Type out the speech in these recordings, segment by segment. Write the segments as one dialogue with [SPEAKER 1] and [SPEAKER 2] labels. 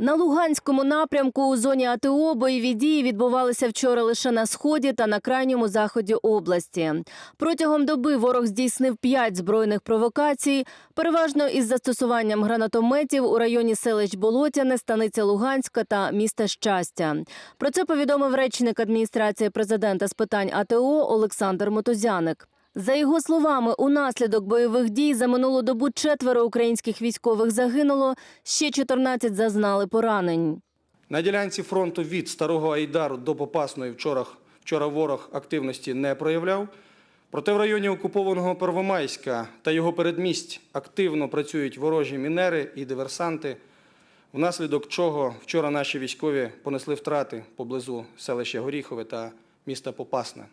[SPEAKER 1] На Луганському напрямку у зоні АТО бойові дії відбувалися вчора лише на сході та на крайньому заході області. Протягом доби ворог здійснив п'ять збройних провокацій, переважно із застосуванням гранатометів у районі селищ Болотяне, станиця Луганська та міста Щастя. Про це повідомив речник адміністрації президента з питань АТО Олександр Мотозяник. За його словами, унаслідок бойових дій за минулу добу четверо українських військових загинуло, ще 14 зазнали поранень.
[SPEAKER 2] На ділянці фронту від Старого Айдару до Попасної вчора, вчора ворог активності не проявляв. Проте в районі окупованого Первомайська та його передмість активно працюють ворожі мінери і диверсанти, внаслідок чого вчора наші військові понесли втрати поблизу селища Горіхове та міста Попасна.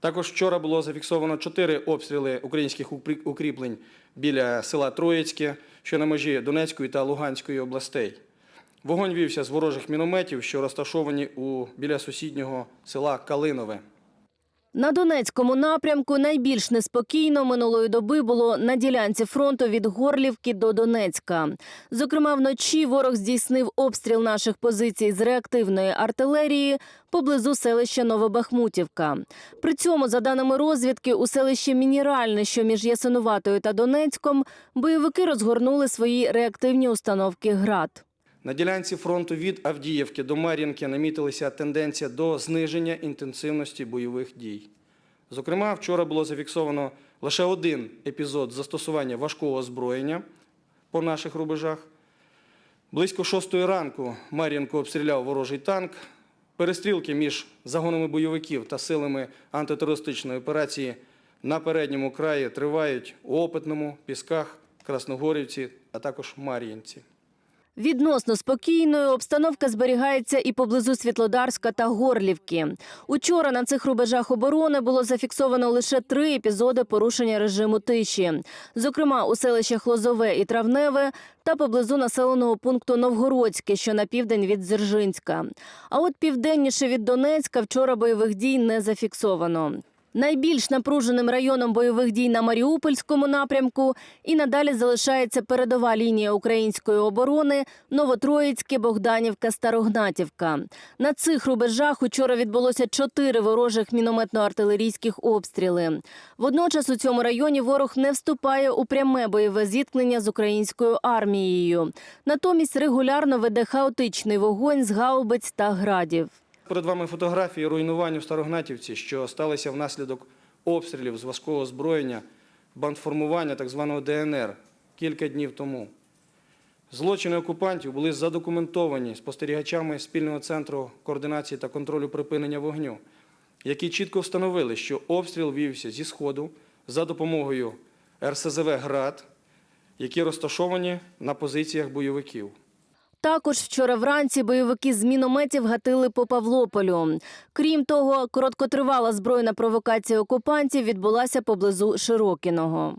[SPEAKER 2] Також вчора було зафіксовано чотири обстріли українських укріплень біля села Троїцьке, що на межі Донецької та Луганської областей. Вогонь вівся з ворожих мінометів, що розташовані біля сусіднього села Калинове.
[SPEAKER 1] На Донецькому напрямку найбільш неспокійно минулої доби було на ділянці фронту від Горлівки до Донецька. Зокрема, вночі ворог здійснив обстріл наших позицій з реактивної артилерії поблизу селища Новобахмутівка. При цьому, за даними розвідки, у селищі Мінеральне, що між Ясинуватою та Донецьком, бойовики розгорнули свої реактивні установки ГРАД.
[SPEAKER 2] На ділянці фронту від Авдіївки до Мар'їнки намітилася тенденція до зниження інтенсивності бойових дій. Зокрема, вчора було зафіксовано лише один епізод застосування важкого озброєння по наших рубежах. Близько шостої ранку Мар'їнку обстріляв ворожий танк. Перестрілки між загонами бойовиків та силами антитерористичної операції на передньому краї тривають у Опитному, Пісках, Красногорівці, а також Мар'їнці.
[SPEAKER 1] Відносно спокійною обстановка зберігається і поблизу Світлодарська та Горлівки. Учора на цих рубежах оборони було зафіксовано лише три епізоди порушення режиму тиші, зокрема у селищах Лозове і Травневе та поблизу населеного пункту Новгородське, що на південь від Дзержинська. А от південніше від Донецька вчора бойових дій не зафіксовано. Найбільш напруженим районом бойових дій на Маріупольському напрямку і надалі залишається передова лінія української оборони Новотроїцьке, Богданівка, Старогнатівка. На цих рубежах учора відбулося чотири ворожих мінометно-артилерійських обстріли. Водночас у цьому районі ворог не вступає у пряме бойове зіткнення з українською армією. Натомість регулярно веде хаотичний вогонь з гаубиць та градів.
[SPEAKER 2] Перед вами фотографії руйнувань у Старогнатівці, що сталися внаслідок обстрілів з важкого озброєння, бандформування так званого ДНР кілька днів тому. Злочини окупантів були задокументовані спостерігачами спільного центру координації та контролю припинення вогню, які чітко встановили, що обстріл вівся зі сходу за допомогою РСЗВ «Град», які розташовані на позиціях бойовиків.
[SPEAKER 1] Також вчора вранці бойовики з мінометів гатили по Павлополю. Крім того, короткотривала збройна провокація окупантів відбулася поблизу Широкіного.